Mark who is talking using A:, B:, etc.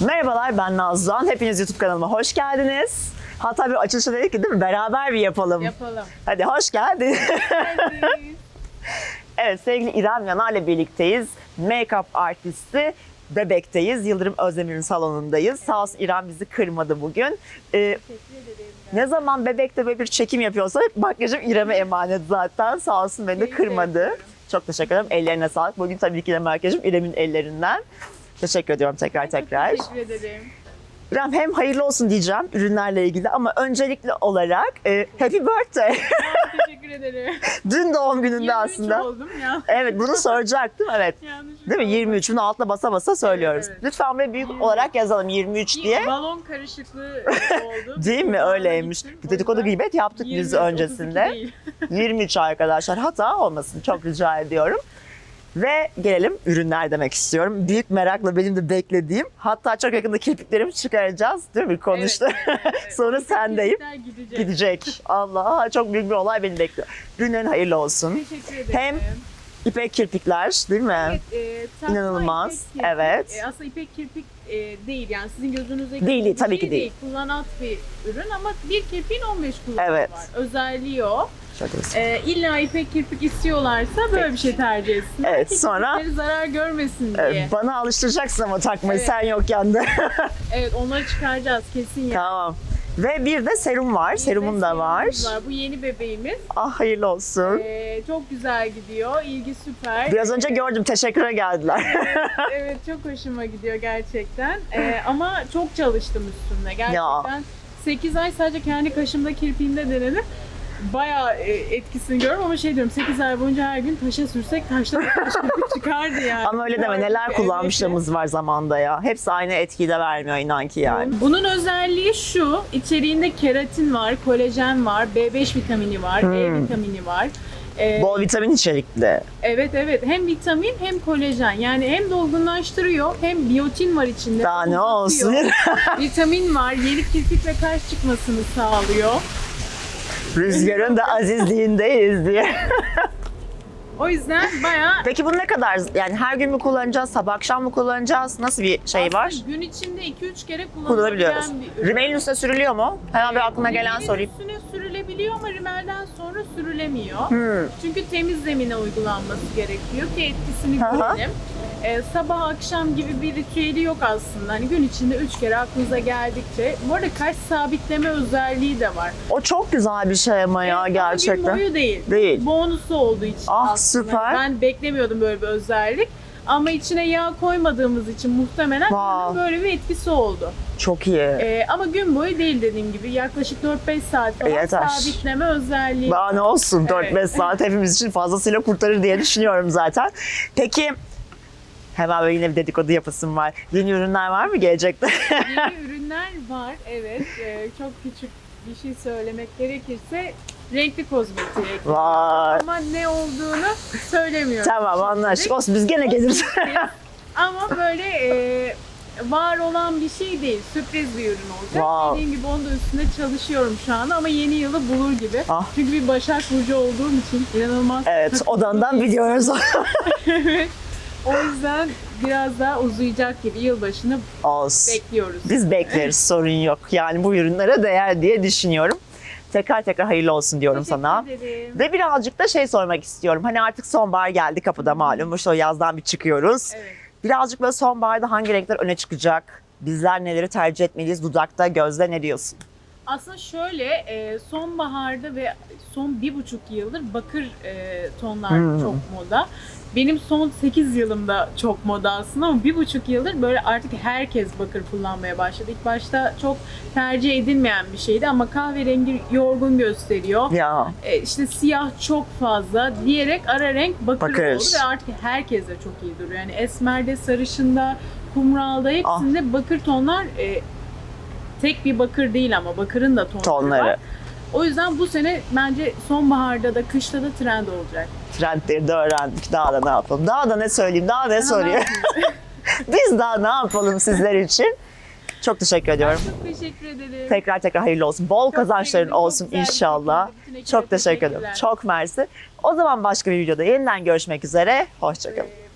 A: Merhabalar ben Nazlıhan. Hepiniz YouTube kanalıma hoş geldiniz. Hatta bir açılışı dedik ki değil mi? Beraber bir yapalım.
B: Yapalım.
A: Hadi hoş geldin. evet sevgili İrem Yanar'la birlikteyiz. Make-up artisti Bebek'teyiz. Yıldırım Özdemir'in salonundayız. Sağ olsun İrem bizi kırmadı bugün. Ee, ne zaman Bebek'te böyle bir çekim yapıyorsa makyajım İrem'e emanet zaten. Sağ olsun beni de kırmadı. Çok teşekkür ederim. Ellerine sağlık. Bugün tabii ki de makyajım İrem'in ellerinden. Teşekkür ediyorum tekrar tekrar.
B: Çok teşekkür ederim.
A: İrem hem hayırlı olsun diyeceğim ürünlerle ilgili ama öncelikli olarak e, happy birthday.
B: teşekkür ederim.
A: Dün doğum gününde
B: 23
A: aslında.
B: oldum ya.
A: Evet bunu soracaktım evet.
B: Yanlış
A: Değil mi?
B: oldu.
A: 23 bunu altına basa basa söylüyoruz.
B: Evet, evet.
A: Lütfen buraya büyük
B: 23.
A: olarak yazalım 23
B: Bir
A: diye.
B: balon karışıklığı oldu.
A: Değil mi? Öyleymiş.
B: gittim.
A: Dedikodu gıybet yaptık biz
B: 23, 32
A: öncesinde.
B: değil.
A: 23 arkadaşlar hata olmasın çok rica ediyorum. Ve gelelim ürünler demek istiyorum. Büyük merakla benim de beklediğim. Hatta çok yakında kirpiklerimi çıkaracağız. Değil mi? Konuştu.
B: Evet, evet.
A: Sonra sendeyim.
B: Gidecek.
A: Gidecek. Allah çok büyük bir olay beni bekliyor. Ürünlerin hayırlı olsun.
B: Teşekkür ederim.
A: Hem İpek kirpikler değil mi?
B: Evet, e,
A: İnanılmaz,
B: ipek kirpik.
A: evet.
B: E, aslında ipek kirpik e, değil yani sizin gözünüzdeki
A: Değil, tabii
B: şey
A: ki değil.
B: Kullanat bir ürün ama bir kirpiğin 15 kullanımı
A: Evet.
B: var. Özelliği o.
A: Çok güzel.
B: E, illa ipek kirpik istiyorlarsa böyle bir şey tercih etsinler.
A: Evet, sonra-
B: kirpikleri zarar görmesin diye.
A: Ee, Bana alıştıracaksın ama takmayı
B: Evet.
A: sen yokken de.
B: Evet onları çıkaracağız kesin yani.
A: tamam. Ve bir de serum var. Serumun da var.
B: Serumumuz Bu yeni bebeğimiz.
A: Ah hayırlı olsun.
B: Ee, çok güzel gidiyor. İlgi süper.
A: Biraz önce gördüm. Teşekküre geldiler.
B: evet çok hoşuma gidiyor gerçekten. Ee, ama çok çalıştım üstünde. Gerçekten 8 ay sadece kendi kaşımda kirpiğimde denedim. Bayağı e, etkisini görüyorum ama şey diyorum 8 ay boyunca her gün taşa sürsek taşta da taş kirpik çıkardı yani.
A: ama öyle deme. Neler kullanmışlığımız var zamanda ya. Hepsi aynı etkiyi de vermiyor inan ki yani.
B: Bunun özelliği şu, içeriğinde keratin var, kolajen var, B5 vitamini var, E
A: Hmm.
B: vitamini var. Ee,
A: Bol vitamin içerikli.
B: evet evet hem vitamin hem kolajen yani hem dolgunlaştırıyor hem biyotin var içinde.
A: Daha ne olsun.
B: vitamin var, yeni kirpik ve kaş çıkmasını sağlıyor.
A: Rüzgarın da azizliğindeyiz diye.
B: O yüzden bayağı
A: Peki bunu ne kadar yani her gün mü kullanacağız, sabah akşam mı kullanacağız? Nasıl bir şey var?
B: gün içinde 2-3 kere
A: Kullanabiliyoruz. Rimelin üstüne sürülüyor mu? Hemen bir aklına gelen
B: Rimelin
A: sorayım.
B: üstüne sürülebiliyor ama rimelden sonra sürülemiyor.
A: Hmm.
B: Çünkü temiz zemine uygulanması gerekiyor ki etkisini görelim. Ee, sabah akşam gibi bir ritüeli yok aslında. Hani gün içinde üç kere aklınıza geldikçe. Bu arada kaş sabitleme özelliği de var.
A: O çok güzel bir şey ama ya
B: Evet, ama Gün
A: gerçekten.
B: boyu değil.
A: Değil.
B: Bonusu olduğu için
A: Ah,
B: aslında.
A: Süper.
B: Ben beklemiyordum böyle bir özellik. Ama içine yağ koymadığımız için muhtemelen
A: Wow.
B: böyle bir etkisi oldu.
A: Çok iyi.
B: Ee, ama gün boyu değil dediğim gibi. Yaklaşık 4-5 saat falan
A: Yeter.
B: sabitleme özelliği.
A: Daha ne olsun 4-5
B: Evet.
A: saat hepimiz için fazlasıyla kurtarır diye düşünüyorum zaten. Peki hemen böyle yine bir dedikodu yapasım var. Yeni ürünler var mı gelecekte?
B: Yeni ürünler var evet. Ee, çok küçük bir şey söylemek gerekirse renkli kozmetiğe ekledim.
A: Vay.
B: Ama ne olduğunu söylemiyorum.
A: Tamam anlaştık. Olsun biz gene geliriz.
B: Ama böyle e, var olan bir şey değil. Sürpriz bir ürün olacak.
A: Wow.
B: Dediğim gibi onun da üstünde çalışıyorum şu anda ama yeni yılı bulur gibi.
A: Ah.
B: Çünkü bir Başak Burcu olduğum için inanılmaz.
A: evet odandan biliyoruz.
B: Evet. O yüzden biraz daha uzayacak gibi yılbaşını
A: Olsun.
B: bekliyoruz.
A: Biz bekleriz sorun yok. Yani bu ürünlere değer diye düşünüyorum. Tekrar tekrar hayırlı olsun diyorum
B: Teşekkür
A: sana.
B: ederim.
A: Ve birazcık da şey sormak istiyorum. Hani artık sonbahar geldi kapıda malum. İşte o yazdan bir çıkıyoruz.
B: Evet.
A: Birazcık böyle sonbaharda hangi renkler öne çıkacak? Bizler neleri tercih etmeliyiz? Dudakta, gözde ne diyorsun?
B: Aslında şöyle e, sonbaharda ve son bir buçuk yıldır bakır e, tonlar
A: Hmm.
B: çok moda. Benim son 8 yılımda çok moda aslında ama bir buçuk yıldır böyle artık herkes bakır kullanmaya başladı. İlk başta çok tercih edilmeyen bir şeydi ama kahverengi yorgun gösteriyor.
A: Ya
B: E, işte siyah çok fazla diyerek ara renk bakır,
A: Bakır.
B: oldu ve artık herkes de çok iyi duruyor. Yani esmerde, sarışında, kumralda
A: Ah.
B: hepsinde bakır tonlar e, tek bir bakır değil ama bakırın da tonları,
A: tonları.
B: var. O yüzden bu sene bence sonbaharda da kışta da trend olacak.
A: Trendleri de öğrendik. Daha da ne yapalım? Daha da ne söyleyeyim? Daha ne
B: Daha
A: sorayım? Biz daha ne yapalım sizler için? Çok teşekkür ediyorum.
B: Çok teşekkür ederim.
A: Tekrar tekrar hayırlı olsun. Bol
B: Çok
A: kazançların olsun inşallah. Çok teşekkür ederim. Çok mersi. O zaman başka bir videoda yeniden görüşmek üzere. Hoşçakalın.
B: Ee,